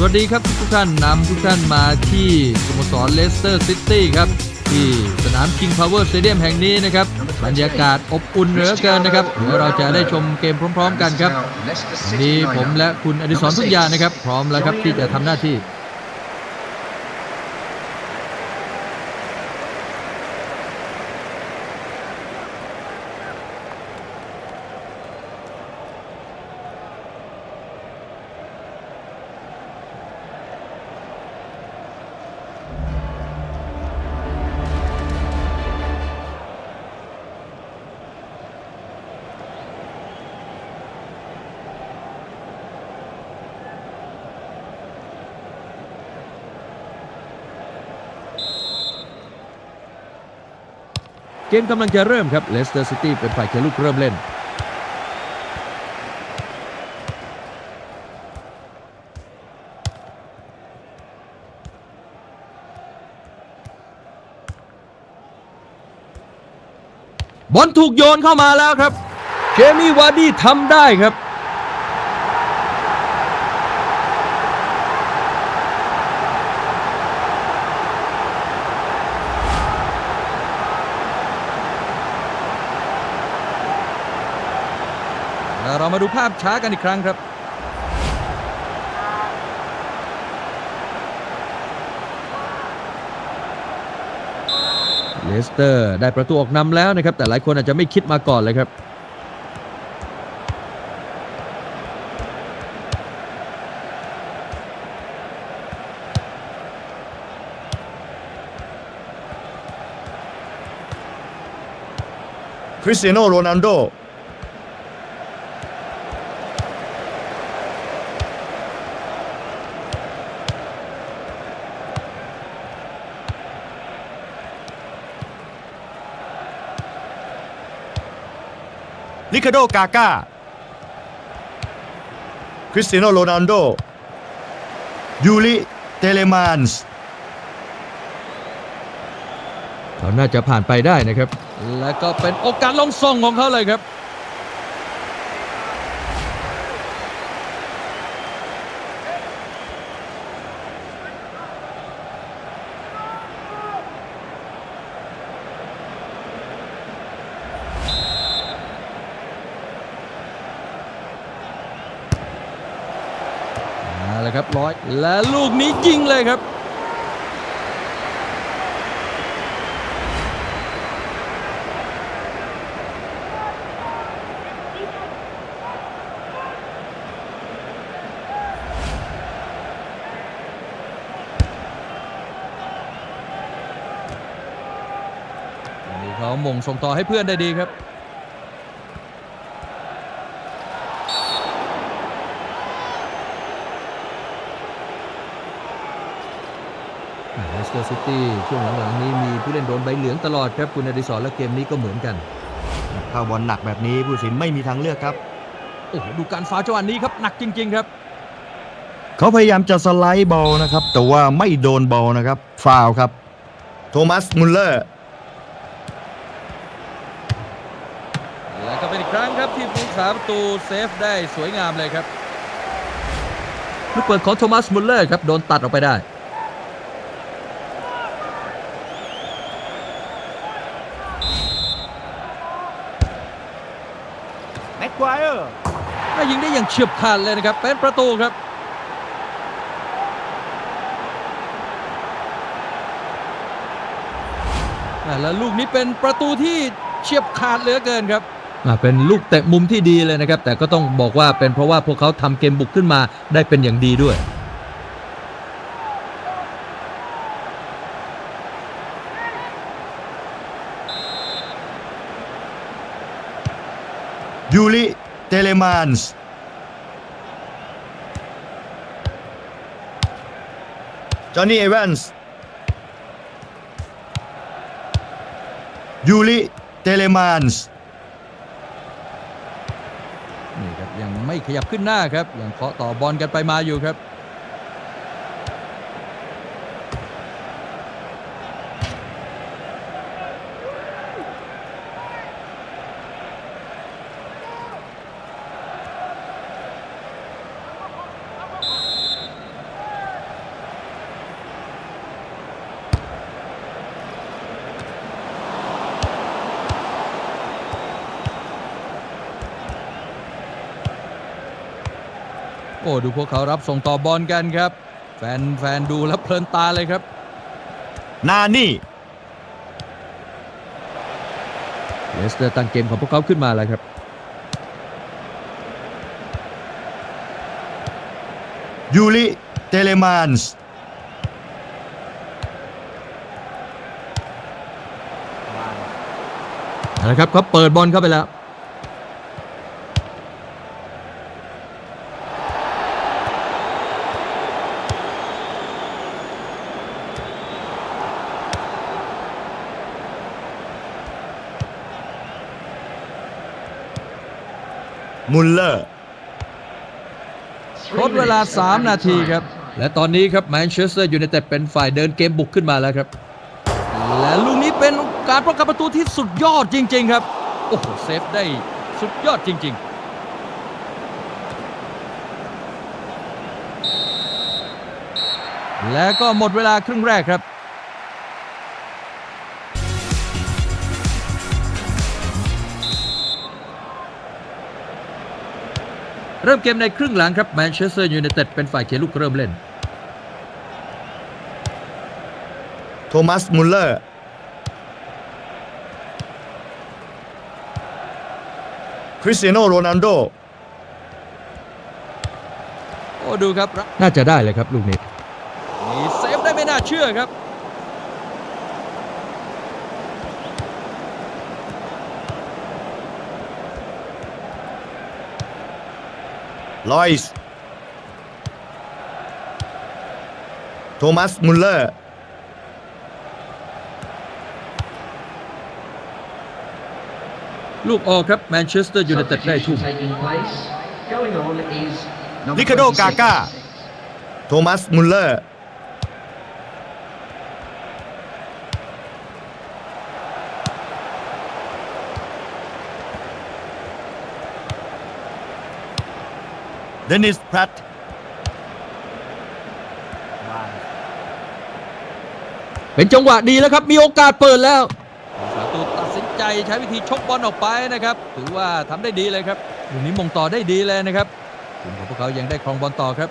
สวัสดีครับทุกท่านนำทุกท่านมาที่สโมสรเลสเตอร์ซิตี้ครับที่สนาม킹พาวเวอร์สเตเดียมแห่งนี้นะครับบรรยากาศอบอุ่นเหลือเกินนะครับเดี๋ยวเราจะได้ชมเกมพร้อม ๆ กันครับวันนี้ผมและคุณอดิศรทุกยานะครับ พร้อมแล้วครับที่จะทำหน้าที่ เกมกำลังจะเริ่มครับเลสเตอร์ซิตี้เป็นฝ่ายจะลุกเริ่มเล่น บอลถูกโยนเข้ามาแล้วครับเจมี่วาร์ดี้ทำได้ครับ เรามาดูภาพช้ากันอีกครั้งครับ เลสเตอร์ได้ประตูออกนำแล้วนะครับ แต่หลายคนอาจจะไม่คิดมาก่อนเลยครับคริสเตียโนโรนัลโด ลิคาโดกาก้าคริสเตียโนโรนัลโดยูริเตเลมานส์เขาน่าจะผ่านไปได้นะครับ และก็เป็นโอกาสลงส่งของเขาเลยครับ เลยครับร้อยและลูกนี้ยิงเลยครับนี่เขามงส่งต่อให้เพื่อนได้ดีครับ สเตอร์ซิตี้ช่วงหลังๆนี้มีผู้เล่นโดนใบเหลืองตลอดครับคุณอดิศรและเกมนี้ก็เหมือนกัน ถ้าบอลหนักแบบนี้ผู้ตัดสินไม่มีทางเลือกครับ โอ้โหดูการฟาวล์จังหวะนี้ครับหนักจริง ๆ ครับ เขาพยายามจะสไลด์บอลนะครับ แต่ว่าไม่โดนบอลนะครับฟาวล์ครับ โทมัสมุลเลอร์และก็เป็นอีกครั้งครับที่ผู้ขาประตูเซฟได้สวยงามเลยครับลูกเปิดของโทมัสมุลเลอร์ครับโดนตัดออกไปได้ แม็กควายเออร์และยิงได้อย่างเฉียบขาดเลยนะครับ เป็นประตูครับอ่าแล้วลูกนี้เป็นประตูที่เฉียบขาดเหลือเกินครับอ่าเป็นลูกเตะมุมที่ดีเลยนะครับ แต่ก็ต้องบอกว่าเป็นเพราะว่าพวกเขาทำเกมบุกขึ้นมาได้เป็นอย่างดีด้วย ยูริเตเลมานส์จอห์นนี่เอแวนส์ยูริเตเลมานส์นี่ครับยังไม่ขยับขึ้นหน้าครับยังเคาะต่อบอลกันไปมาอยู่ครับ อ้ดูพวกเขารับส่งต่อบอลกันครับ แฟนแฟนดูแล้วเพลินตาเลยครับ นานี่เลสเตอร์ตั้งเกมของพวกเขาขึ้นมาแล้วครับ ยูริเตเลมานส์เอาละครับเขาเปิดบอลเข้าไปแล้ว มุลเลอร์ทดเวลา 3 นาทีครับ และตอนนี้ครับแมนเชสเตอร์ยูไนเต็ดเป็นฝ่ายเดินเกมบุกขึ้นมาแล้วครับ และลูกนี้เป็นการป้องกันประตูที่สุดยอดจริง ๆ ครับ โอ้โหเซฟได้สุดยอดจริง ๆและก็หมดเวลาครึ่งแรกครับ เริ่มเกมในครึ่งหลังครับแมนเชสเตอร์ยูไนเต็ดเป็นฝ่ายเขียนลูกเริ่มเล่น โทมัสมุลเลอร์ คริสเตียโนโรนัลโด โอ้ดูครับ น่าจะได้เลยครับลูกนี้นี่เซฟได้ไม่น่าเชื่อครับ ลอยส์โทมัสมุลเลอร์ลูกออกครับแมนเชสเตอร์ยูไนเต็ดได้ทุ่มริคาโดกาก้าโทมัสมุลเลอร์ เดนิสแพรตเป็นจังหวะดีแล้วครับ มีโอกาสเปิดแล้วประตูตัดสินใจใช้วิธีชกบอลออกไปนะครับ ถือว่าทำได้ดีเลยครับลูกนี้มงต่อได้ดีเลยนะครับทีมของพวกเขายังได้ครองบอลต่อครับ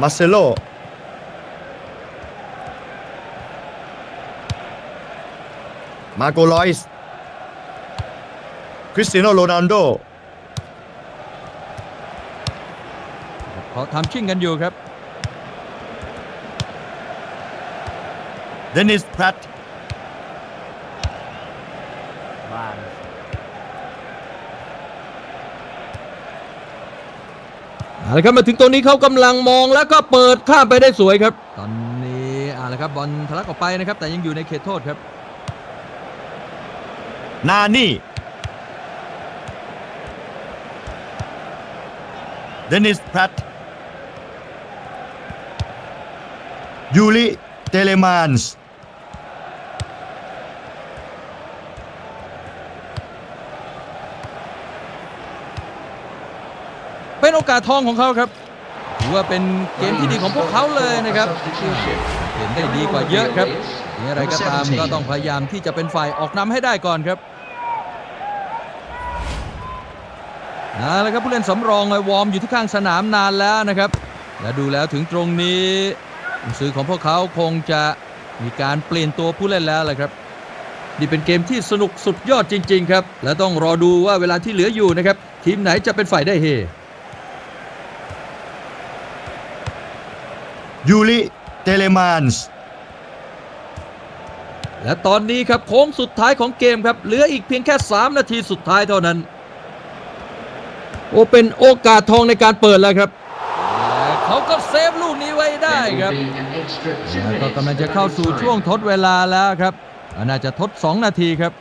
มาเซโล มาโกลอยส์คริสเตียโนโรนัลโดเขาทำชิ่งกันอยู่ครับเดนิสแพรตเอาละครับมาถึงตรงนี้เขากำลังมองแล้วก็เปิดข้ามไปได้สวยครับ ตอนนี้เอาละครับบอลทะลักออกไปนะครับ แต่ยังอยู่ในเขตโทษครับ นานี่เดนิสแพรตยูริเตเลมานส์เป็นโอกาสทองของเขาครับถือว่าเป็นเกมที่ดีของพวกเขาเลยนะครับเห็นได้ดีกว่าเยอะครับอย่างไรก็ตามก็ต้องพยายามที่จะเป็นฝ่ายออกนำให้ได้ก่อนครับ เอาละครับผู้เล่นสำรองวอร์มอยู่ที่ข้างสนามนานแล้วนะครับ และดูแล้วถึงตรงนี้หนังสือของพวกเขาคงจะมีการเปลี่ยนตัวผู้เล่นแล้วแหละครับนี่เป็นเกมที่สนุกสุดยอดจริง ๆ ครับ และต้องรอดูว่าเวลาที่เหลืออยู่นะครับ ทีมไหนจะเป็นฝ่ายได้เฮยูริเตเลมานส์และตอนนี้ครับโค้งสุดท้ายของเกมครับเหลืออีกเพียงแค่ 3 นาทีสุดท้ายเท่านั้น โอเป็นโอกาสทองในการเปิดแล้วครับและเขาก็เซฟลูกนี้ไว้ได้ครับแล้วก็กำลังจะเข้าสู่ช่วงทดเวลาแล้วครับน่าจะทด 2 นาทีครับ